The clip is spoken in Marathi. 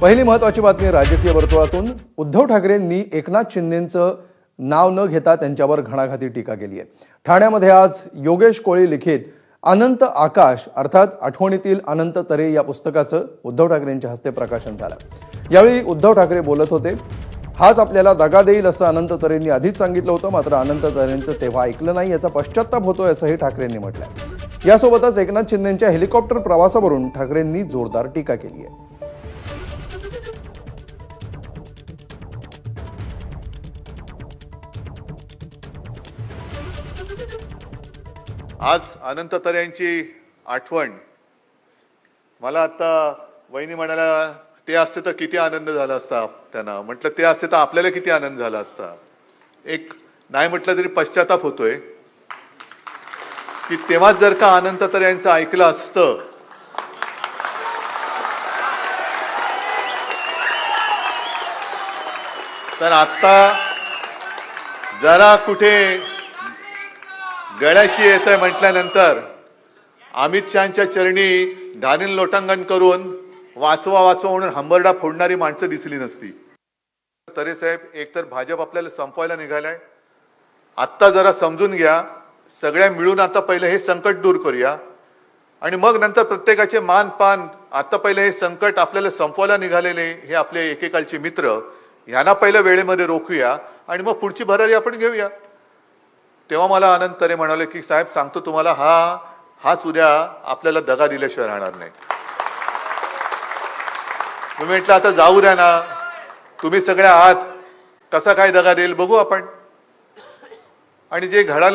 पहिली महत्वाची बातमी राजकीय वर्तुळातून. उद्धव ठाकरेंनी एकनाथ शिंदेचं नाव न घेता त्यांच्यावर घणाघाती टीका केली आहे. ठाण्यामध्ये आज योगेश कोळी लिखित अनंत आकाश अर्थात आठवणीतील अनंत तरे या पुस्तकाचं उद्धव ठाकरेंच्या हस्ते प्रकाशन झालं. यावेळी उद्धव ठाकरे बोलत होते हाच आपल्याला दगा देईल असं अनंत तरेंनी आधीच सांगितलं होतं मात्र अनंत तरेंचं तेव्हा ऐकलं नाही याचा पश्चाताप होतोय असंही ठाकरेंनी म्हटलंय. यासोबतच एकनाथ शिंदेच्या हेलिकॉप्टर प्रवासावरून ठाकरेंनी जोरदार टीका केली आहे. आज अनंत यांची आठवण. मला आता वहिनी म्हणाल्या ते असते तर किती आनंद झाला असता त्यांना. म्हटलं ते असते तर आपल्याला किती आनंद झाला असता. एक नाही म्हटलं तरी पश्चाताप होतोय. की तेव्हाच जर का अनंत तर यांचं ऐकलं असतं तर आता जरा कुठे गळ्याशी येत आहे म्हटल्यानंतर अमित शहाच्या चरणी घालीन लोटांगण करून वाचवा वाचवा म्हणून हंबरडा फोडणारी माणसं दिसली नसती. तरे साहेब एकतर भाजप आपल्याला संपवायला निघालाय. आत्ता जरा समजून घ्या. सगळ्या मिळून आता पहिले हे संकट दूर करूया. आणि मग नंतर प्रत्येकाचे मान पान आता पहिले हे संकट आपल्याला संपवायला निघालेले हे आपले एकेकालचे मित्र यांना पहिलं वेळेमध्ये रोखूया. आणि मग पुढची भरारी आपण घेऊया. तेव्हा मला आनंद तरे म्हणाले की साहेब सांगतो तुम्हाला हा हाच उद्या आपल्याला दगा दिल्याशिवाय राहणार नाही. मी म्हटलं आता जाऊ द्या ना. तुम्ही सगळ्या आहात. कसा काय दगा देईल? बघू आपण. आणि जे घडालं